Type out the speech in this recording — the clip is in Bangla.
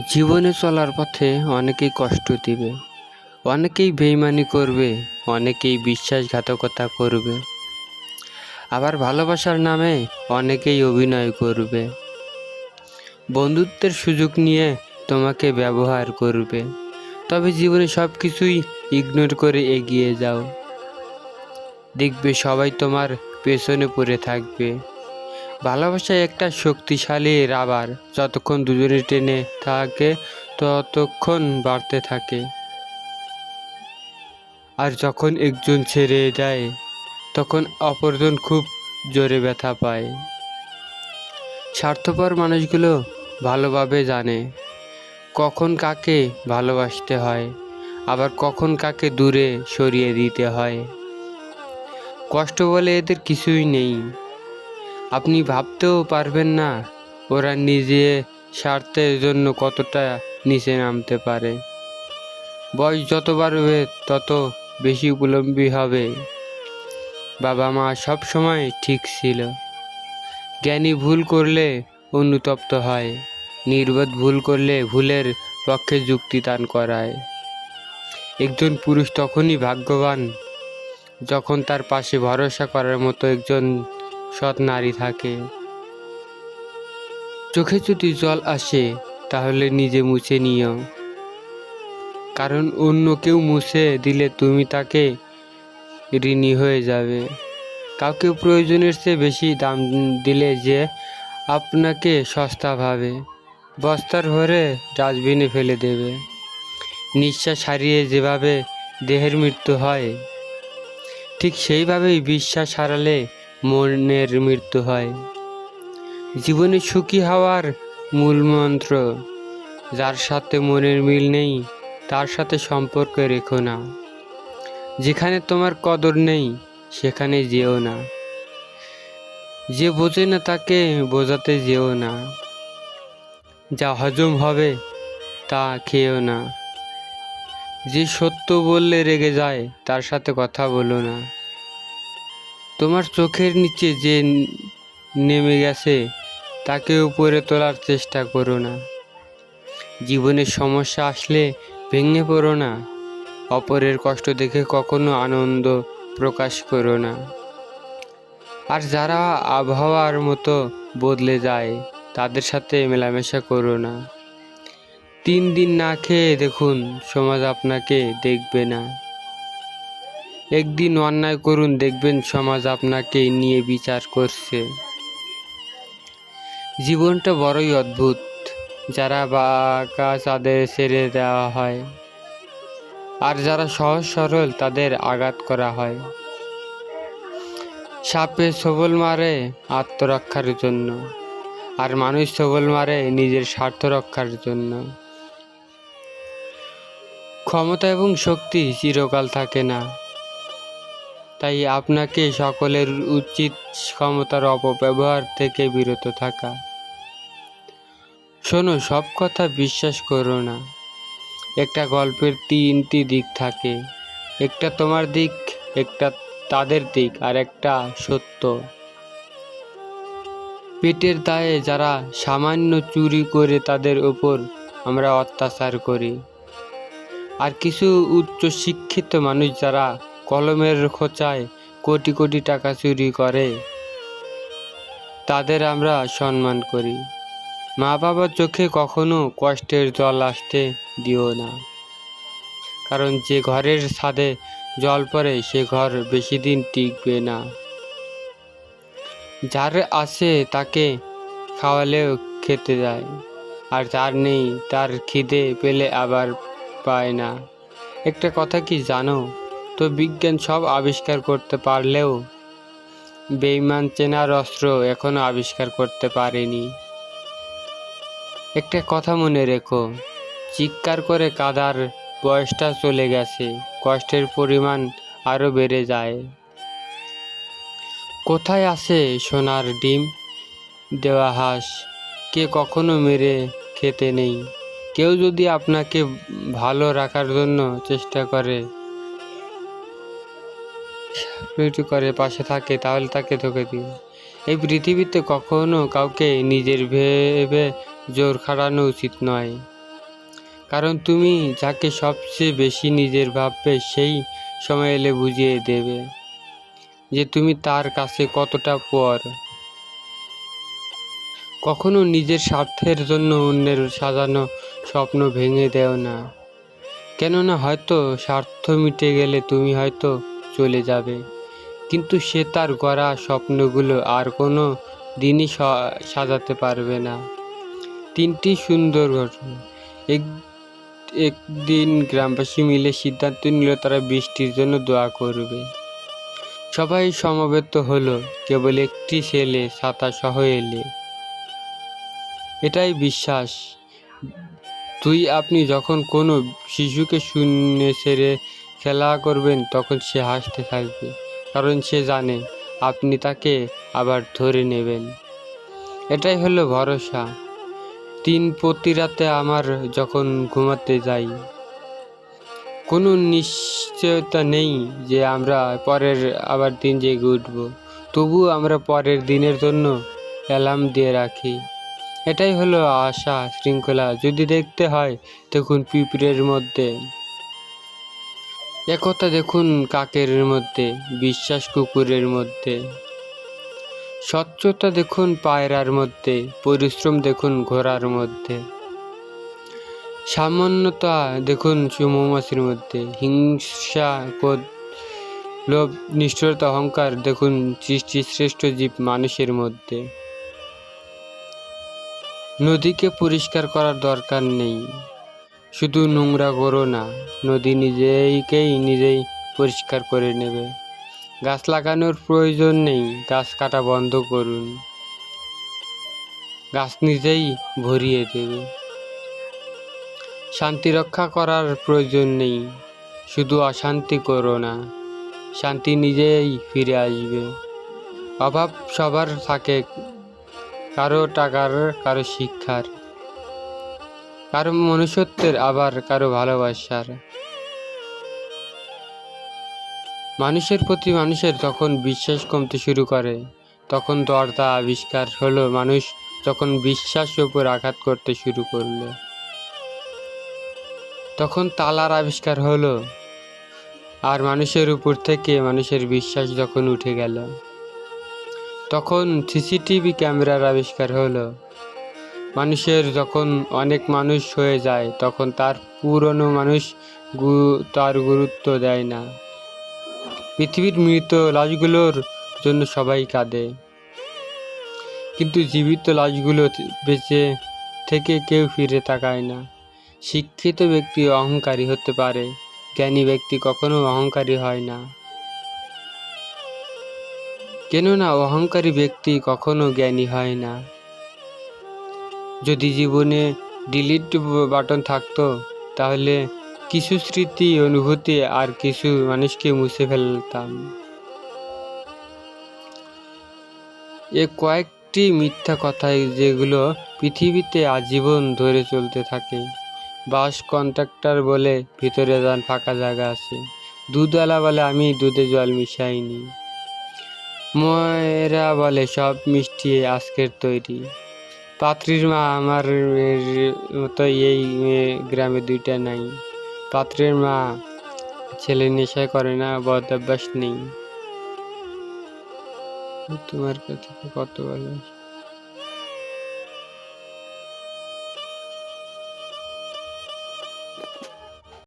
জীবনে চলার পথে অনেকেই কষ্ট দিবে, অনেকেই বেইমানি করবে, অনেকেই বিশ্বাসঘাতকতা করবে। আবার ভালোবাসার নামে অনেকেই অভিনয় করবে। বন্ধুত্বের সুযোগ নিয়ে তোমাকে ব্যবহার করবে। তবে জীবনে সব কিছুই ইগনোর করে এগিয়ে যাও। দেখবে সবাই তোমার পেছনে পড়ে থাকবে। ভালোবাসা একটা শক্তিশালী রাবার। যতক্ষণ দুজনে টেনে থাকে, ততক্ষণ বাড়তে থাকে। আর যখন একজন ছেড়ে যায় তখন অপরজন খুব জোরে ব্যথা পায়। স্বার্থপর মানুষগুলো ভালোভাবে জানে কখন কাকে ভালোবাসতে হয়, আবার কখন কাকে দূরে সরিয়ে দিতে হয়। কষ্ট বলে এদের কিছুই নেই। আপনি ভাবতেও পারবেন না ওরা নিজে স্বার্থের জন্য কতটা নিচে নামতে পারে। বয়স যত বাড়বে, তত বেশি উপলম্বী হবে। বাবা মা সব সময় ঠিক ছিল। জ্ঞানী ভুল করলে অনুতপ্ত হয়, নির্বোধ ভুল করলে ভুলের পক্ষে যুক্তি দান করায়। একজন পুরুষ তখনই ভাগ্যবান, যখন তার পাশে ভরসা করার মতো একজন সৎ নারী থাকে। চোখে যদি জল আসে, তাহলে নিজে মুছে নিও। কারণ অন্য কেউ মুছে দিলে তুমি তাকে ঋণী হয়ে যাবে। কাউকে প্রয়োজনের চেয়ে বেশি দাম দিলে যে আপনাকে সস্তা ভাবে, বস্তার ভরে ডাস্টবিনে ফেলে দেবে। নিঃশ্বাস হারিয়ে যেভাবে দেহের মৃত্যু হয়, ঠিক সেইভাবেই বিশ্বাস হারালে মনের মৃত্যু হয়। জীবনে সুখী হওয়ার মূল মন্ত্র, যার সাথে মনের মিল নেই, তার সাথে সম্পর্ক রেখো না। যেখানে তোমার কদর নেই, সেখানে যেও না। যে বোঝে না তাকে, বোঝাতে যেও না। যা হজম হবে, তা খেয়েও না। যে সত্য বললে রেগে যায়, তার সাথে কথা বলো না। তোমার চোখের নিচে যে নেমে গেছে, তাকে উপরে তোলার চেষ্টা করো না। জীবনের সমস্যা আসলে ভেঙে পড়ো না। অপরের কষ্ট দেখে কখনো আনন্দ প্রকাশ করো না। আর যারা আবহাওয়ার মতো বদলে যায়, তাদের সাথে মেলামেশা করো না। তিন দিন না খেয়ে দেখুন, সমাজ আপনাকে দেখবে না। একদিন অন্যায় করুন, দেখবেন সমাজ আপনাকে নিয়ে বিচার করছে। জীবনটা বড়ই অদ্ভুত, যারা বাঁকা চাঁদে ছেড়ে দেওয়া হয়। আর যারা সহজ সরল, তাদের আঘাত করা হয়। সাপে সবল মারে আত্মরক্ষার জন্য, আর মানুষ সবল মারে নিজের স্বার্থ রক্ষার জন্য। ক্ষমতা এবং শক্তি চিরকাল থাকে না। তাই আপনাকে সকলের উচিত ক্ষমতার অপব্যবহার থেকে বিরত থাকা। শোনো, সব কথা বিশ্বাস করো না। একটা গল্পের তিনটি দিক থাকে। একটা তোমার দিক, একটা তাদের দিক, আর একটা সত্য। পেটের দায়ে যারা সামান্য চুরি করে তাদের ওপর আমরা অত্যাচার করি। আর কিছু উচ্চ শিক্ষিত মানুষ যারা কলমের খোঁচায় কোটি কোটি টাকা চুরি করে। তাদের আমরা সম্মান করি। মা বাবার চোখে কখনো কষ্টের জল আসতে দিও না। কারণ যে ঘরের ছাদে জল পড়ে, সে ঘর বেশি দিন টিকবে না। যার আছে তাকে খাওয়ালেও খেতে যায় আর যার নেই তার খিদে পেলে আবার পায় না। একটা কথা কি জানো? তো বিজ্ঞান সব আবিষ্কার করতে পারলেও বেইমান চেনার অস্ত্র এখনও আবিষ্কার করতে পারেনি। একটা কথা মনে রেখো, চিৎকার করে কাদার বয়সটা চলে গেছে, কষ্টের পরিমাণ আরও বেড়ে যায়। কোথায় আছে সোনার ডিম? দেওয়া হাঁস, কে কখনো মেরে খেতে নেই। কেউ যদি আপনাকে ভালো রাখার জন্য চেষ্টা করে সাহায্য করে পাশে থাকে, তাহলে তাকে ধোকে দিও। এই পৃথিবীতে কখনো কাউকে নিজের ভেবে জোর খাটানো উচিত নয়। কারণ তুমি যাকে সবচেয়ে বেশি নিজের ভাববে, সেই সময় এলে বুঝিয়ে দেবে যে তুমি তার কাছে কতটা পর। কখনো নিজের স্বার্থের জন্য অন্যের সাজানো স্বপ্ন ভেঙে দেও না। কেননা হয়তো স্বার্থ মিটে গেলে তুমি হয়তো চলে যাবে। কিন্তু সে তার গড়া স্বপ্নগুলো আর কোনো দিনই সাজাতে পারবে না। তিনটি সুন্দর ঘটনা। এক, একদিন গ্রামবাসী মিলে সিদ্ধান্ত নিল তারা বৃষ্টির জন্য দোয়া করবে। সবাই সমবেত হলো, কেবল একটি ছেলে ছাতা সহ এলে। এটাই বিশ্বাস। তুই, আপনি যখন কোনো শিশুকে শূন্যে ছেড়ে খেলা করবেন তখন সে হাসতে থাকবে, কারণ সে জানে আপনি তাকে আবার ধরে নেবেন। এটাই হলো ভরসা। তিন প্রতি রাতে আমার যখন ঘুমাতে যাই, কোনো নিশ্চয়তা নেই যে আমরা পরের আবার দিন জেগে উঠব। তবু আমরা পরের দিনের জন্য অ্যালার্ম দিয়ে রাখি। এটাই হলো আশা শৃঙ্খলা। যদি দেখতে হয়, তখন পিঁপড়ের মধ্যে একথা দেখুন কাকের মধ্যে, বিশ্বাস কুকুরের মধ্যে। স্বচ্ছতা দেখুন পায়রার মধ্যে, পরিশ্রম দেখুন ঘোড়ার মধ্যে। সামান্যতা দেখুন মৌমাছির মধ্যে, হিংসা, ক্রোধ, লোভ, নিষ্ঠুরতা, অহংকার দেখুন সৃষ্টি শ্রেষ্ঠ জীব মানুষের মধ্যে। নদীকে পরিষ্কার করার দরকার নেই। শুধু নোংরা করো না, নদী নিজেইকেই নিজেই পরিষ্কার করে নেবে। গাছ লাগানোর প্রয়োজন নেই, গাছ কাটা বন্ধ করুন। গাছ নিজেই ভরিয়ে দেবে। শান্তি রক্ষা করার প্রয়োজন নেই, শুধু অশান্তি করো না, শান্তি নিজেই ফিরে আসবে। অভাব সবার থাকে, কারও টাকার, কারও শিক্ষার। কারও মনুষ্যত্বের আবার কারও ভালোবাসার। মানুষের প্রতি মানুষের যখন বিশ্বাস কমতে শুরু করে, তখন দরজা আবিষ্কার হলো মানুষ যখন বিশ্বাসের উপর আঘাত করতে শুরু করল। তখন তালার আবিষ্কার হলো আর মানুষের উপর থেকে মানুষের বিশ্বাস যখন উঠে গেল, তখন সিসিটিভি ক্যামেরার আবিষ্কার হলো মানুষের যখন অনেক মানুষ হয়ে যায়, তখন তার পুরনো মানুষ তার গুরুত্ব দেয় না। পৃথিবীর মৃত লাশগুলোর জন্য সবাই কাঁদে। কিন্তু জীবিত লাশগুলো বেঁচে থেকে কেউ ফিরে তাকায় না। শিক্ষিত ব্যক্তি অহংকারী হতে পারে, জ্ঞানী ব্যক্তি কখনো অহংকারী হয় না। কেননা অহংকারী ব্যক্তি কখনো জ্ঞানী হয় না। যদি জীবনে ডিলিট বাটন থাকতো, তাহলে কিছু স্মৃতি, অনুভূতি আর কিছু মানুষকে মুছে ফেলতাম। এ কয়েকটি মিথ্যা কথাই যেগুলো পৃথিবীতে আজীবন ধরে চলতে থাকে। বাস কন্ট্রাক্টর বলে, ভিতরে যান, ফাঁকা জায়গা আছে। দুধওয়ালা বলে, আমি দুধে জল মিশাইনি। ময়রা বলে, সব মিষ্টি আজকের তৈরি। পাত্রীর মা আমার মতো এই গ্রামে দুইটা নাই। পাত্রের মা ছেলে নেশা করে না, বদ অভ্যাস নেই। তোমার কাছে কত ভালো